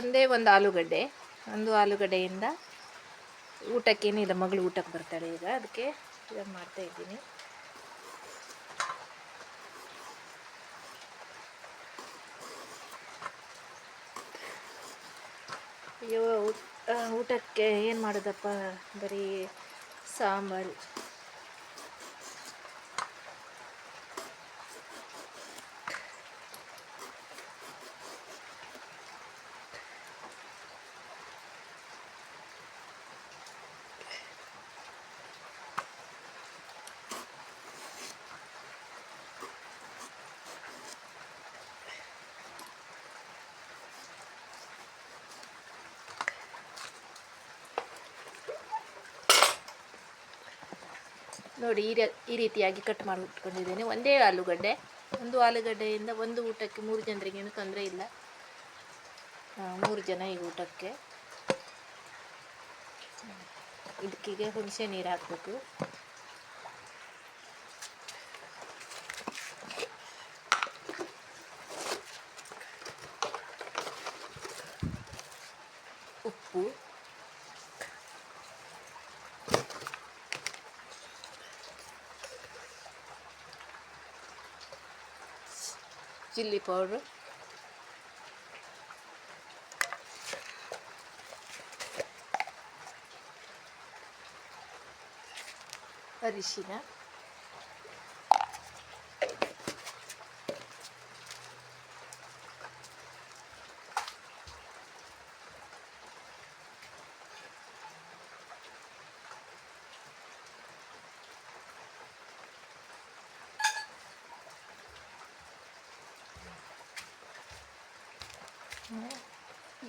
ಒಂದೇ ಒಂದು ಆಲೂಗಡ್ಡೆ, ಒಂದು ಆಲೂಗಡ್ಡೆಯಿಂದ ಊಟಕ್ಕೇನಿಲ್ಲ ಮಗಳು ಊಟಕ್ಕೆ ಬರ್ತಾಳೆ ಈಗ, ಅದಕ್ಕೆ ಇದನ್ನು ಮಾಡ್ತಾ ಇದ್ದೀನಿ. ಅಯ್ಯೋ ಊಟಕ್ಕೆ ಏನು ಮಾಡೋದಪ್ಪ, ಬರೀ ಸಾಂಬಾರು. ನೋಡಿ, ಈ ರೀ- ಈ ರೀತಿಯಾಗಿ ಕಟ್ ಮಾಡಿ ಇಟ್ಕೊಂಡಿದ್ದೇನೆ ಒಂದೇ ಆಲೂಗಡ್ಡೆ. ಒಂದು ಆಲೂಗಡ್ಡೆಯಿಂದ ಒಂದು ಊಟಕ್ಕೆ ಮೂರು ಜನರಿಗೇನು ತೊಂದರೆ ಇಲ್ಲ. ಮೂರು ಜನ ಈ ಊಟಕ್ಕೆ. ಇದಕ್ಕೆ ಹುಣಸೆ ನೀರು ಹಾಕಬೇಕು. చిల్లీ పౌడర్ అరిసిన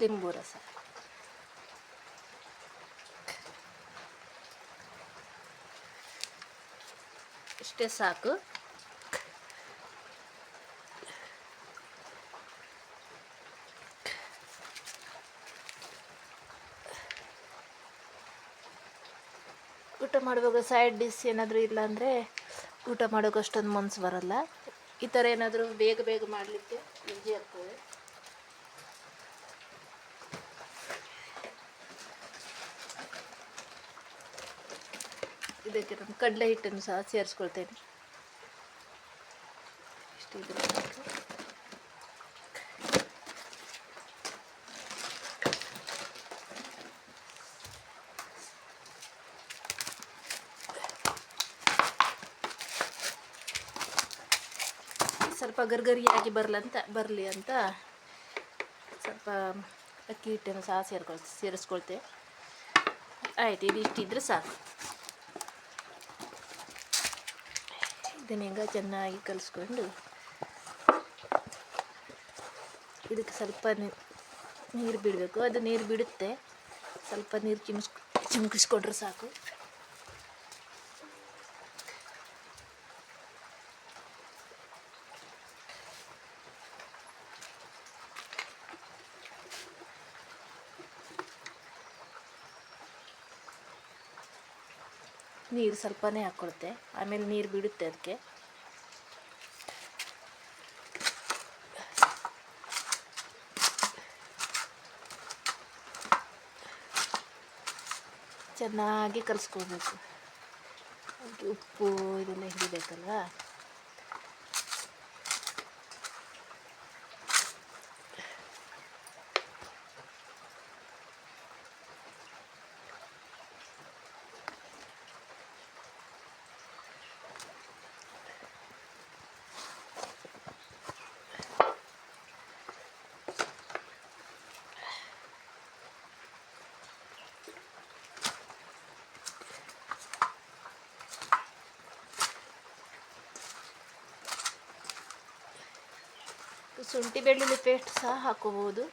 ಲಿಂಬು ರಸ. ಇಷ್ಟೇ ಸಾಕು. ಊಟ ಮಾಡುವಾಗ ಸೈಡ್ ಡಿಶ್ ಏನಾದರೂ ಇಲ್ಲ ಅಂದರೆ ಊಟ ಮಾಡೋಕೆ ಅಷ್ಟೊಂದು ಮನಸ್ಸು ಬರಲ್ಲ. ಈ ಥರ ಏನಾದರೂ ಬೇಗ ಬೇಗ ಮಾಡಲಿಕ್ಕೆ ಈಸಿ ಆಗ್ತದೆ. ಇದಕ್ಕೆ ನಾನು ಕಡಲೆ ಹಿಟ್ಟನ್ನು ಸಹ ಸೇರಿಸ್ಕೊಳ್ತೇನೆ. ಇಷ್ಟು ಇದ್ರೆ ಸಾಕು. ಸ್ವಲ್ಪ ಗರ್ಗರಿಯಾಗಿ ಬರಲಂತ, ಬರಲಿ ಅಂತ ಸ್ವಲ್ಪ ಅಕ್ಕಿ ಹಿಟ್ಟನ್ನು ಸಹ ಸೇರ್ಕೊಳ್ ಸೇರಿಸ್ಕೊಳ್ತೆ. ಆಯ್ತು, ಇದು ಇಷ್ಟಿದ್ರೆ ಸಾಕು. ಇದನ್ನ ಈಗ ಚೆನ್ನಾಗಿ ಕಲಿಸ್ಕೊಂಡು ಇದಕ್ಕೆ ಸ್ವಲ್ಪ ನೀರು ಬಿಡಬೇಕು. ಅದು ನೀರು ಬಿಡುತ್ತೆ. ಸ್ವಲ್ಪ ನೀರು ಚಿಮ್ಸ್, ಚಿಮ್ಕಿಸ್ಕೊಂಡ್ರೆ ಸಾಕು. ನೀರು ಸ್ವಲ್ಪನೇ ಹಾಕ್ಕೊಳುತ್ತೆ. ಆಮೇಲೆ ನೀರು ಬಿಡುತ್ತೆ ಅದಕ್ಕೆ. ಚೆನ್ನಾಗಿ ಕಲಿಸ್ಕೊಳ್ಬೇಕು ಅದಕ್ಕೆ ಉಪ್ಪು ಇದೆಲ್ಲ ಹಿಡಿಬೇಕಲ್ವಾ ಶುಂಠಿ ಬೆಳ್ಳುಳ್ಳಿ ಪೇಸ್ಟ್ ಸಹ ಹಾಕೋಬಹುದು.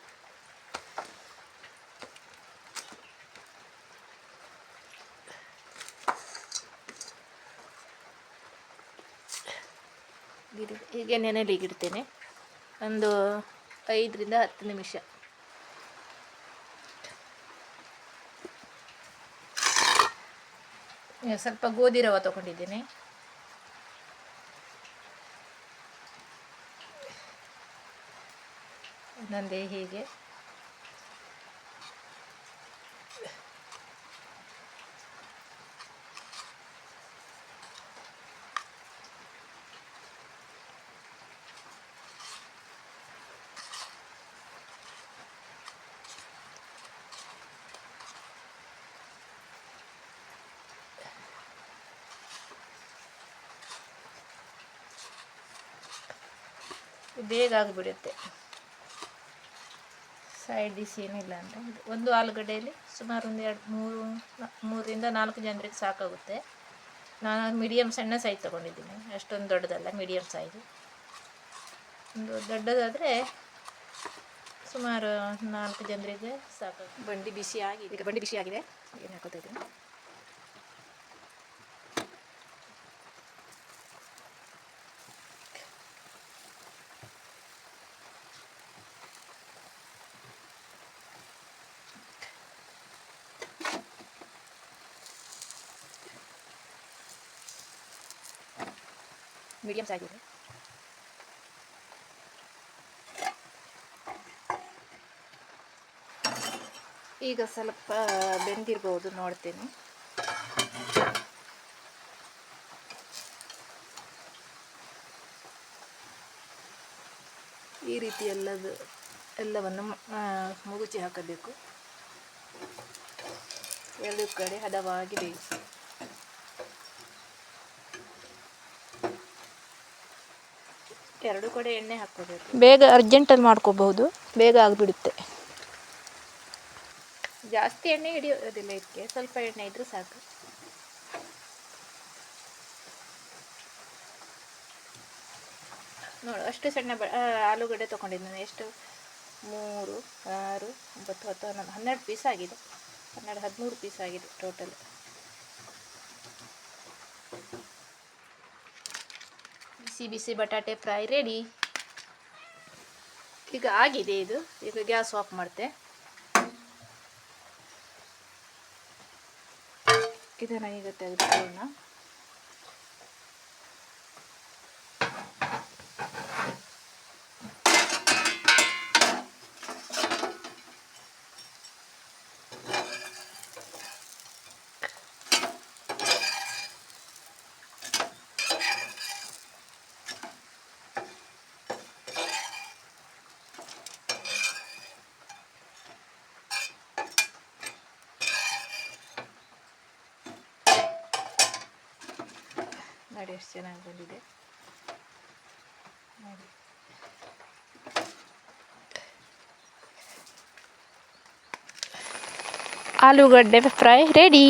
ಹೀಗೆ ನೆನೆಲಿಗಿಡ್ತೇನೆ ಒಂದು ಐದರಿಂದ ಹತ್ತು ನಿಮಿಷ. ಸ್ವಲ್ಪ ಗೋಧಿ ರವ ತಗೊಂಡಿದ್ದೇನೆ. なんでひげ？腕て。ಸೈಡ್ ಡಿಶ್ ಏನಿಲ್ಲ ಇದು ಒಂದು ಆಲೂಗಡ್ಡೆಯಲ್ಲಿ ಸುಮಾರು ಒಂದು ಎರಡು ಮೂರು, ಮೂರಿಂದ ನಾಲ್ಕು ಜನರಿಗೆ ಸಾಕಾಗುತ್ತೆ. ನಾನು ಮೀಡಿಯಮ್ ಸಣ್ಣ ಸೈಜ್ ತೊಗೊಂಡಿದ್ದೀನಿ. ಅಷ್ಟೊಂದು ದೊಡ್ಡದಲ್ಲ ಮೀಡಿಯಮ್ ಸೈಜ್ ಒಂದು ದೊಡ್ಡದಾದರೆ ಸುಮಾರು ನಾಲ್ಕು ಜನರಿಗೆ ಸಾಕು ಬಂಡಿ ಬಿಸಿ ಆಗಿದೆ ಈಗ ಬಂಡಿ ಬಿಸಿ ಆಗಿದೆ. ಏನು ಹಾಕೋತಾ ಇದ್ದೀನಿ ಮೀಡಿಯಮ್ ಸೈಜ್ ಇದೆ ಈಗ ಸ್ವಲ್ಪ ಬೆಂದಿರ್ಬೋದು, ನೋಡ್ತೀನಿ. ಈ ರೀತಿ ಎಲ್ಲದು, ಎಲ್ಲವನ್ನು ಮುಗುಚಿ ಹಾಕಬೇಕು. ಎರಡು ಕಡೆ ಹದವಾಗಿ ಬೇಯಿಸಿ. ಎರಡು ಕಡೆ ಎಣ್ಣೆ ಹಾಕ್ಕೋಬೇಕು. ಬೇಗ ಅರ್ಜೆಂಟಲ್ಲಿ ಮಾಡ್ಕೋಬಹುದು. ಬೇಗ ಆಗಿಬಿಡುತ್ತೆ. ಜಾಸ್ತಿ ಎಣ್ಣೆ ಹಿಡಿಯೋದಿಲ್ಲ ಇದಕ್ಕೆ. ಸ್ವಲ್ಪ ಎಣ್ಣೆ ಇದ್ರೂ ಸಾಕು. ನೋಡು ಅಷ್ಟು ಸಣ್ಣ ಬ ಆಲೂಗಡ್ಡೆ ಆಲೂಗಡ್ಡೆ ತೊಗೊಂಡಿದ್ದೀನಿ ಎಷ್ಟು? ಮೂರು ಆರು ಒಂಬತ್ತು ಹತ್ತು ಹನ್ನೊಂದು ಹನ್ನೆರಡು ಪೀಸ್ ಆಗಿದೆ. ಹನ್ನೆರಡು ಹದಿಮೂರು ಪೀಸ್ ಆಗಿದೆ ಟೋಟಲ್ ಬಿಸಿ ಬಿಸಿ ಬಟಾಟೆ ಫ್ರೈ ರೆಡಿ. ಈಗ ಆಗಿದೆ ಇದು. ಈಗ ಗ್ಯಾಸ್ ಆಫ್ ಮಾಡ್ತೆ. ಇದನ್ನು ಈಗ ತೆಗೆದುಕೊಳ್ಳೋಣ. ನೋಡಿ ಎಷ್ಟು ಚೆನ್ನಾಗಿ ಬಂದಿದೆ ನೋಡಿ ಆಲೂಗಡ್ಡೆ ಫ್ರೈ ರೆಡಿ